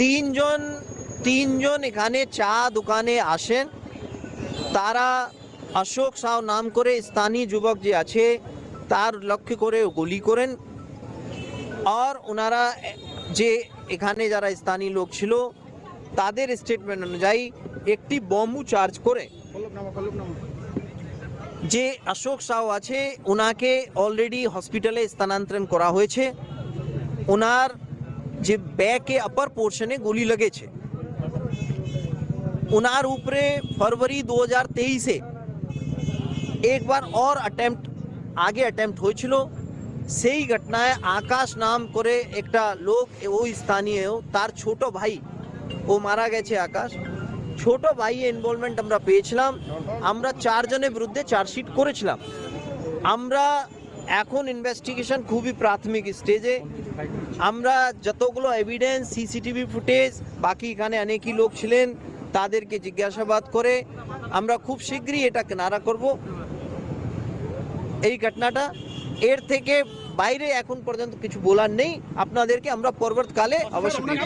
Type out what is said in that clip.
তিনজন তিনজন এখানে চা দোকানে আসেন। তারা অশোক সাউ নাম করে স্থানীয় যুবক যে আছে, তার লক্ষ্য করে গুলি করেন। আর ওনারা যে এখানে যারা স্থানীয় লোক ছিল, তাদের স্টেটমেন্ট অনুযায়ী একটি বম্বু চার্জ করে। যে অশোক সাউ আছে, ওনাকে অলরেডি হসপিটালে স্থানান্তরণ করা হয়েছে। ওনার যে ব্যাকে કે পোর্শনে গুলি লেগেছে ওনার উপরে उनार দু হাজার তেইশে একবার অর बार অ্যাটেম্পট আগে অ্যাটেম্পট হয়েছিল সেই ঘটনায় আকাশ নাম করে একটা লোক ওই স্থানীয় তার ছোট ভাই ও মারা গেছে আকাশ ছোট ভাই ইনভলভমেন্ট আমরা পেয়েছিলাম আমরা চারজনের বিরুদ্ধে চার্জশিট করেছিলাম আমরা এখন ইনভেস্টিগেশন খুবই প্রাথমিক স্টেজে আমরা যতগুলো এভিডেন্স সিসিটিভি ফুটেজ বাকি এখানে অনেকই লোক ছিলেন, তাদেরকে জিজ্ঞাসাবাদ করে আমরা খুব শীঘ্রই এটা কেনারা করব। এই ঘটনাটা এর থেকে বাইরে এখন পর্যন্ত কিছু বলার নেই। আপনাদেরকে আমরা পরবর্তীকালে অবশ্যই